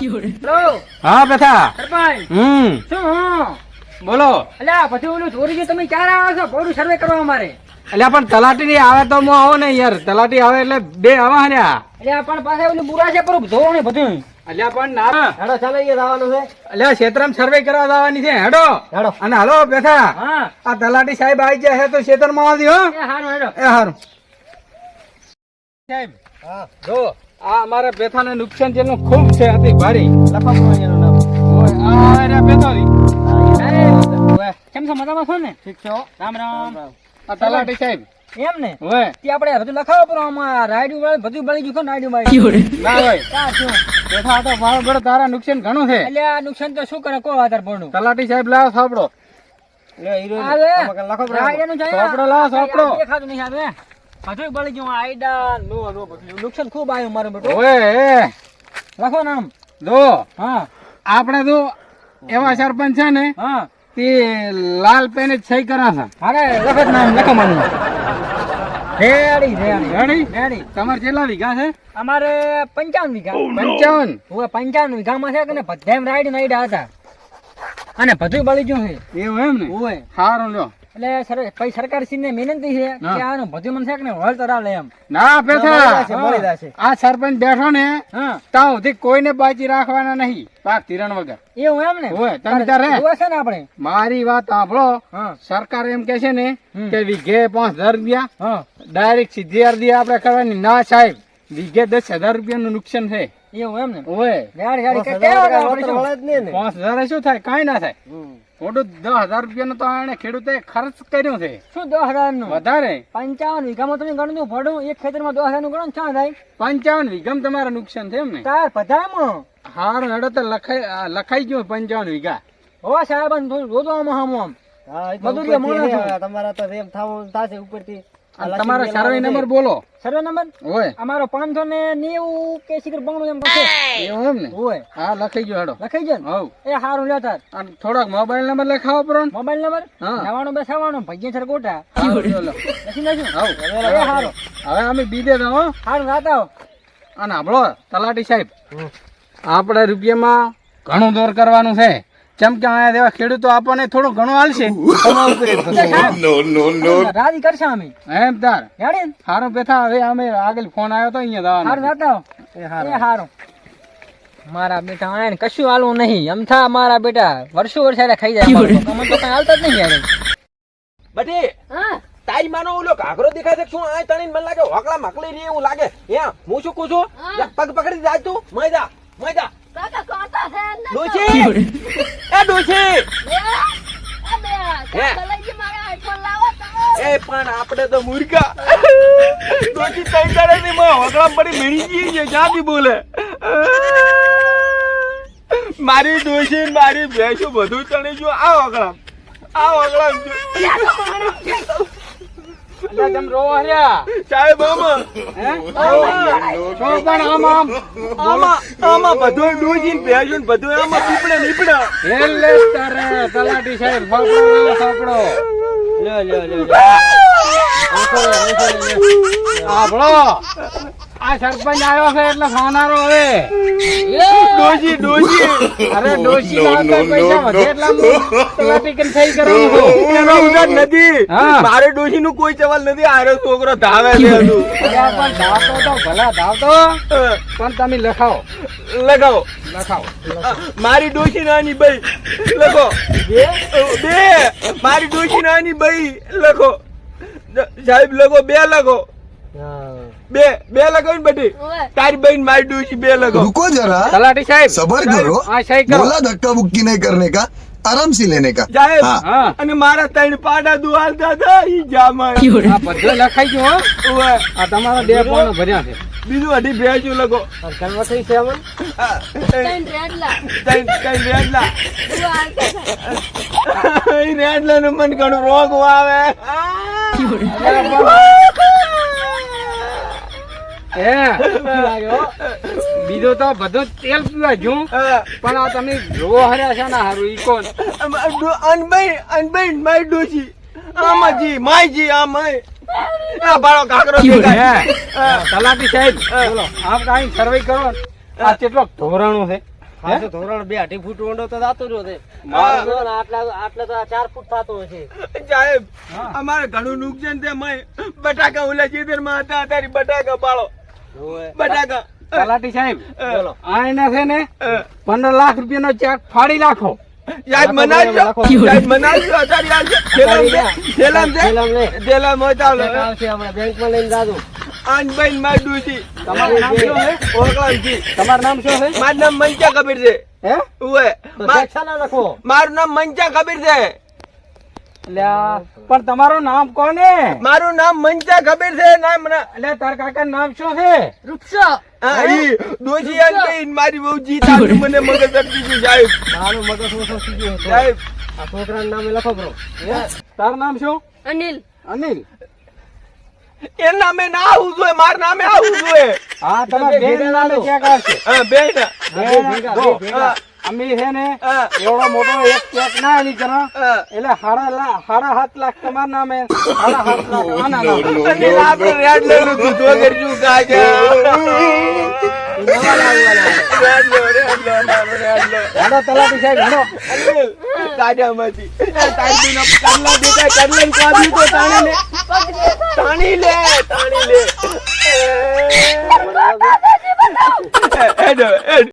Hello હા બેઠા હમ. શું હું? બોલો. અલ્યા પછી ઓલું ચોરી ગયું તમે ક્યારે આવો છો? બોરું સર્વે કરવા અમારે. અલ્યા પણ તલાટી ની આવે તો હું આવો ને યાર. તલાટી આવે એટલે બે આવા ને અલ્યા પણ પાસે ઓલું બુરા છે પર ધોરણ ને બધું. અલ્યા પણ ના. હેડો ચાલો એ જવાનું છે. અલ્યા ક્ષેત્રમાં સર્વે કરવા જવાની છે. હેડો. હેડો. અને હાલો બેઠા આ તલાટી સાહેબ આવી જાય છે તો ક્ષેત્રમાં આવતી હો. એ હારું હેડો. એ હારું. સાહેબ જો. આ અમારા બેથાને નુકસાન જેનું ખૂબ છે અતિ ભારી. ઓય, આ રહ્યા બેથાની. ઓય, કેમ છો? મજામાં છો ને? ઠીક છે? હો. રામ. રામ આ તલાટી સાહેબ. એમ ને? ઓય, તે આપણે બધું લખાવો પણ આમાં રાયડું વાળ બધું બળી ગયું રાયડું બાયડું. ના હોય. કા શું બેઠા તો વાળ બડો તારા નુકસાન ઘણું છે. એટલે આ નુકસાન તો શું કરે? કો આધાર પડનું તલાટી સાહેબ લાવ સાંભળો. લખો રાયડાનું છે આ. જાય લાવો, લાવ આ દેખાતું નહીં આવે. બધું બળી ગયો આયડા નો નો બધું નુકસાન ખૂબ આવ્યું મારું બેટું ઓએ રાખો લખો નામ જો હા. આપણે તો એવા સરપંચ છે ને હા. તે લાલ પેન જ સહી કરા છે. અરે લખત નામ લખો માનું રેડી રેડી. રેડી? રેડી. તમારે કેટલા વીઘા છે? અમારે પંચાવન વીઘા. પંચાવન? હવે પંચાવન વીઘામાં છે કે ને નાયડા હતા. અને બધું બળી ગયું છે. એવું એમ ને? ઓય. સારું લ્યો. એટલે પછી સરકાર શ્રી ને વિનંતી છે કે આનું ભજુ મને ને વળતર આલે એમ. ના પેથા આ સરપંચ બેઠો ને ત્યાં સુધી કોઈને બાજી રાખવાના નહીં પાક તિરણ વગર. એવું એમ ને? હોય તમે તારે. છે ને આપણે? મારી વાત સાંભળો. સરકાર એમ કે છે ને કે વીઘે પાંચ હજાર રૂપિયા ડાયરેક્ટ સીધી અરજી આપણે કરવાની. ના સાહેબ વીઘે દસ હજાર રૂપિયાનું નુકસાન છે. એવું એમ ને? ઓય. ગાડી ગાડી કે કેવા ગાડી આપણે શું? થાય? કાઈ ના થાય. દસ હજાર રૂપિયાનો તો આને ખેડૂતે ખર્ચ કર્યો છે. શું દસ હજારનું વધારે. પંચાવન વીઘામાં તમે ગણતું ભડું એક ખેતરમાં દસ હજારનું ગણો ક્યાં થાય. પંચાવન વીઘામાં તમારે નુકસાન છે એમ ને? તાર બધામાં હાર હેડો તો લખાઈ લખાઈ ગયું પંચાવન વીઘા. હોવા સાહેબ રોજો આમ આમ. મજૂરી તમારા તો એમ થાવ થાશે ઉપરથી. તમારો સર્વે નંબર બોલો. Survey number? ઓય. અમારો પાંચસો ને નેવું કે સિગર બમણું એમ એવું એમ ને? હોય હા લખાઈ ગયો હેડો. લખાઈ જાય ને? હવ. એ હારું લ્યો તાર. અને થોડોક મોબાઈલ નંબર લખાવો પડો મોબાઈલ નંબર? હા. નવાણું બે સવાણું ભાગ્ય સર ગોટા લખી નાખ્યું હવ. એ હારો. હવે અમે બીજે તો હો. હારું રાતા અને આપણો તલાટી સાહેબ. આપણે રૂપિયામાં ઘણું દોર કરવાનું છે. જેમ કે અહીંયા દેવા ખેડૂતો આપણને થોડું ઘણું હાલશે. રાજી કરશે અમે. એમ તાર. હેડી ને? બેઠા હવે અમે આગળ ફોન આવ્યો તો અહીંયા હારું જવાનું હારું. એ હારું. મારા બેટા આયન કશું હાલવું નહીં. અમથા મારા બેટા વર્ષો વર્ષ હારે ખાઈ જાય. અમારું તો. કઈ હાલતા જ નહીં યાર. બટી તારી માનો ઓલો ઘાઘરો દેખાય છે શું? આ તણીને મને લાગે હોકળા મકલી રહી એવું લાગે. હે હું શું કહું છું? પગ પકડી જાય તું. મય જા મય જા. ડોશી એ ડોશી એ પણ આપણે તો મૂર્ખા ડોશી તઈ તારે ની માં હોગળા પડી મેળી ગઈ છે ક્યાંથી બોલે મારી ડોશી મારી ભેંસો બધું ચણી જો આ હોગળા આ હોકળા એટલે તમે રોવા રહ્યા? સાહેબ આમાં. પણ આમ આમ. આમાં બધું ડોજી ને બધું આમાં પીપળે નીપડે હેલે તારે તલાટી સાહેબ સાંપડો લાવો, લ્યો લ્યો લ્યો લ્યો. આ સરપંચ આવ્યો છે એટલે ખાનારો હવે. ડોશી ડોશી. અરે ડોશી લાવતા પૈસા વધે એટલા હું તલાટી કરવાનું? નથી. મારે ડોશી નું કોઈ સવાલ નથી. આરો છોકરો ધાવે છે હજુ. પણ ધાવતો તો ભલા ધાવતો. પણ તમે લખાવો. લખાવો. લખાવો. મારી ડોશી નાની ભાઈ લખો. બે? મારી ડોશી નાની ભાઈ લખો. સાહેબ લખો. બે લખો. બે બે લખો ને બધી તારી બહેન મારી ડોશી બે લખો रुको जरा તલાટી સાહેબ सबर करो હા સહી કરો बोला धक्का बुक्की नहीं करने का आराम से लेने का સાહેબ हाँ હા અને મારા ત્રણ પાડા દુહાલતા હતા ઈ જામાં આ બધું લખાઈ ગયું હો ઓવે. આ તમારા બે પોણો ભર્યા છે બીજું અઢી ભેંસું લખો કન્વર્ટ છે અમન આ, ત્રણ ત્રણ રેડલા ઈ રેડલા નું મન ઘણું રોગ આવે એ બીજું તો બધું તેલ પીવા જું પણ આ તમે જો હર્યા છે ને હારું ઈ કોણ? આમાં ડો- માય અનબઈ આમાજી માયજી જી માય જી આ માય. આ બાળો કાકરો તલાટી સાહેબ બોલો આપ કાઈ સર્વે કરો આ કેટલો ધોરણું છે? ધોરણ બે અઢી ફૂટ ઊંડો તો જાતો રહ્યો છે. મારો જો આટલા આટલા તો આ ચાર ફૂટ થતો છે. સાહેબ અમારે ઘણું નુકસાન છે મય. બટાકા ઓલા ચીતરમાં હતા તારી બટાકા પાળો. બટાકા. તલાટી સાહેબ આને છે ને પંદર લાખ રૂપિયાનો ચેક ફાડી નાખો. યાદ મનાવજો. યાદ મનાવજો અત્યારે આવશે થેલામ છે. થેલામ લે. થેલામ હોય ચાલો આવશે હમણાં. બેંકમાં લઈને જાજો. આન બેન ડૂસી તમારું નામ શું છે? તમારું નામ શું છે? મારું નામ મંચા કબીર છે. હે? તો માર- નામ મંચા કબીર છે. પણ તમારું નામ કોને મારું નામ મંચા કબીર છે નામ ના એટલે તાર કાકા નામ શું છે? ઈ ડોશી આંટી મારી બહુ જીત આવી મને મગજ અટકી ગયું સાહેબ. મારું મગજ ઓછો થઈ ગયો છે. સાહેબ. આ છોકરાનું નામ લખો બ્રો તાર નામ શું? અનિલ. અનિલ? એ નામે ના આવવું જોઈએ માર નામે આવવું જોઈએ. હા તમારા બેન નામે ક્યાં કાશે હા બેન. બેન. અમે છે ને એવડો મોટો એક ચેક ના એની કરો એટલે હાડા હાડા હાથ લાખ તમારા નામે હાડા હાથ લાખ આના નામે. આપણે રેડ લેલું હતું તો કરશું કાકા રેડ લો રેડ લો. મારો રેડ લો હેડો તલાટી સાહેબ હેડો કરલા કરલાને તો તાણી લે. તાણી લે, તાણી લે. એ, હેડો, હેડ.